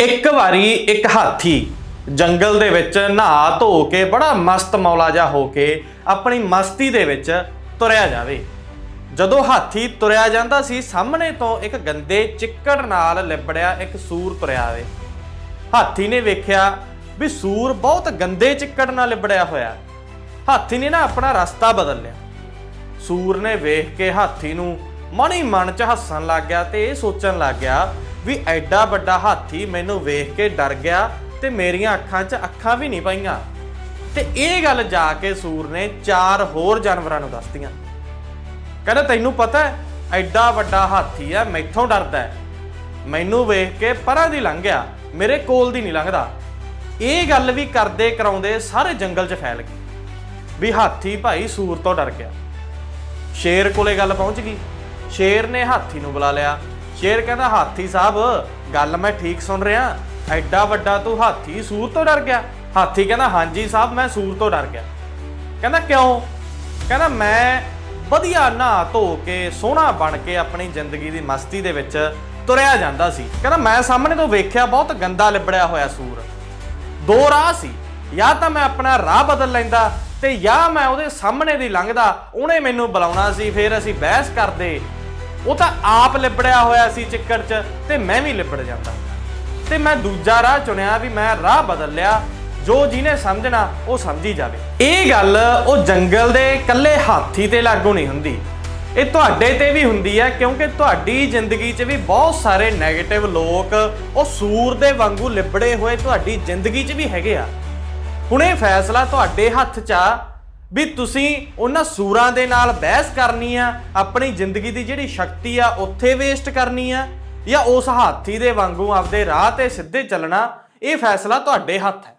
ਇੱਕ ਵਾਰੀ ਇੱਕ ਹਾਥੀ ਜੰਗਲ ਦੇ ਵਿੱਚ ਨਹਾ ਧੋ ਕੇ ਬੜਾ ਮਸਤ ਮੌਲਾ ਜਾ ਹੋ ਕੇ ਆਪਣੀ ਮਸਤੀ ਦੇ ਵਿੱਚ ਤੁਰਿਆ ਜਾਵੇ। ਜਦੋਂ ਹਾਥੀ ਤੁਰਿਆ ਜਾਂਦਾ ਸੀ, ਸਾਹਮਣੇ ਤੋਂ ਇੱਕ ਗੰਦੇ ਚਿੱਕੜ ਨਾਲ ਲਿਬੜਿਆ ਇੱਕ ਸੂਰ ਤੁਰਿਆ ਆਵੇ। ਹਾਥੀ ਨੇ ਵੇਖਿਆ ਵੀ ਸੂਰ ਬਹੁਤ ਗੰਦੇ ਚਿੱਕੜ ਨਾਲ ਲਿਬੜਿਆ ਹੋਇਆ। ਹਾਥੀ ਨੇ ਨਾ ਆਪਣਾ ਰਸਤਾ ਬਦਲ ਲਿਆ। ਸੂਰ ਨੇ ਵੇਖ ਕੇ ਹਾਥੀ ਨੂੰ ਮਣੀ ਮਨ ਚ ਹੱਸਣ ਲੱਗ ਗਿਆ ਤੇ ਇਹ ਸੋਚਣ ਲੱਗ ਗਿਆ ਵੀ ਐਡਾ ਵੱਡਾ ਹਾਥੀ ਮੈਨੂੰ ਵੇਖ ਕੇ ਡਰ ਗਿਆ ਤੇ ਮੇਰੀਆਂ ਅੱਖਾਂ 'ਚ ਅੱਖਾਂ ਵੀ ਨਹੀਂ ਪਾਈਆਂ। ਤੇ ਇਹ ਗੱਲ ਜਾ ਕੇ ਸੂਰ ਨੇ ਚਾਰ ਹੋਰ ਜਾਨਵਰਾਂ ਨੂੰ ਦੱਸਤੀਆਂ। ਕਹਿੰਦਾ, ਤੈਨੂੰ ਪਤਾ ਹੈ, ਐਡਾ ਵੱਡਾ ਹਾਥੀ ਆ, ਮੈਥੋਂ ਡਰਦਾ ਹੈ। ਮੈਨੂੰ ਵੇਖ ਕੇ ਪਰਾਂ ਦੀ ਲੰਘ ਗਿਆ, ਮੇਰੇ ਕੋਲ ਦੀ ਨਹੀਂ ਲੰਘਦਾ। ਇਹ ਗੱਲ ਵੀ ਕਰਦੇ ਕਰਾਉਂਦੇ ਸਾਰੇ ਜੰਗਲ 'ਚ ਫੈਲ ਗਈ ਵੀ ਹਾਥੀ ਭਾਈ ਸੂਰ ਤੋਂ ਡਰ ਗਿਆ। ਸ਼ੇਰ ਕੋਲੇ ਗੱਲ ਪਹੁੰਚ ਗਈ। ਸ਼ੇਰ ਨੇ ਹਾਥੀ ਨੂੰ ਬੁਲਾ ਲਿਆ। ਸ਼ੇਰ ਕਹਿੰਦਾ, ਹਾਥੀ ਸਾਹਿਬ, ਗੱਲ ਮੈਂ ਠੀਕ ਸੁਣ ਰਿਹਾ। ਐਡਾ ਵੱਡਾ ਤੂੰ ਹਾਥੀ ਸੂਰ ਤੋਂ ਡਰ ਗਿਆ? ਹਾਥੀ ਕਹਿੰਦਾ, ਹਾਂਜੀ ਸਾਹਿਬ, ਮੈਂ ਸੂਰ ਤੋਂ ਡਰ ਗਿਆ। ਕਹਿੰਦਾ, ਕਿਉਂ? ਕਹਿੰਦਾ, ਮੈਂ ਵਧੀਆ ਨਹਾ ਧੋ ਕੇ, ਸੋਹਣਾ ਬਣ ਕੇ ਆਪਣੀ ਜ਼ਿੰਦਗੀ ਦੀ ਮਸਤੀ ਦੇ ਵਿੱਚ ਤੁਰਿਆ ਜਾਂਦਾ ਸੀ। ਕਹਿੰਦਾ, ਮੈਂ ਸਾਹਮਣੇ ਤੋਂ ਵੇਖਿਆ, ਬਹੁਤ ਗੰਦਾ ਲਿਬੜਿਆ ਹੋਇਆ ਸੂਰ। ਦੋ ਰਾਹ ਸੀ। ਜਾਂ ਤਾਂ ਮੈਂ ਆਪਣਾ ਰਾਹ ਬਦਲ ਲੈਂਦਾ ਤੇ ਜਾਂ ਮੈਂ ਉਹਦੇ ਸਾਹਮਣੇ ਦੀ ਲੰਘਦਾ, ਉਹਨੇ ਮੈਨੂੰ ਬੁਲਾਉਣਾ ਸੀ, ਫਿਰ ਅਸੀਂ ਬਹਿਸ ਕਰਦੇ ਉਹ ਤਾਂ ਆਪ ਲਿਬੜਿਆ ਹੋਇਆ ਸੀ ਚਿੱਕੜ 'ਚ ਤੇ ਮੈਂ ਵੀ ਲਿਬੜ ਜਾਂਦਾ। ਤੇ ਮੈਂ ਦੂਜਾ ਰਾਹ ਚੁਣਿਆ ਵੀ ਮੈਂ ਰਾਹ ਬਦਲ ਲਿਆ, ਜੋ ਜਿਹਨੇ ਸਮਝਣਾ ਉਹ ਸਮਝੀ ਜਾਵੇ। ਇਹ ਗੱਲ ਉਹ ਜੰਗਲ ਦੇ ਇਕੱਲੇ ਹਾਥੀ ਤੇ ਲਾਗੂ ਨਹੀਂ ਹੁੰਦੀ। ਇਹ ਤੁਹਾਡੇ ਤੇ ਵੀ ਹੁੰਦੀ ਹੈ, ਕਿਉਂਕਿ ਤੁਹਾਡੀ ਜ਼ਿੰਦਗੀ 'ਚ ਵੀ ਬਹੁਤ ਸਾਰੇ 네ਗੇਟਿਵ ਲੋਕ ਉਹ ਸੂਰ ਦੇ ਵਾਂਗੂ ਲਿਬੜੇ ਹੋਏ ਤੁਹਾਡੀ ਜ਼ਿੰਦਗੀ 'ਚ ਵੀ ਹੈਗੇ ਆ। ਹੁਣ ਇਹ ਫੈਸਲਾ ਤੁਹਾਡੇ ਹੱਥ 'ਚ ਆ ਵੀ ਤੁਸੀਂ ਉਹਨਾਂ ਸੂਰਾਂ ਦੇ ਨਾਲ ਬਹਿਸ ਕਰਨੀ ਆ, ਆਪਣੀ ਜ਼ਿੰਦਗੀ ਦੀ ਜਿਹੜੀ ਸ਼ਕਤੀ ਆ, ਉੱਥੇ ਵੇਸਟ ਕਰਨੀ ਆ, ਜਾਂ ਉਸ ਹਾਥੀ ਦੇ ਵਾਂਗੂ ਆਪਦੇ ਰਾਹ ਤੇ ਸਿੱਧੇ ਚੱਲਣਾ, ਇਹ ਫੈਸਲਾ ਤੁਹਾਡੇ ਹੱਥ ਹੈ।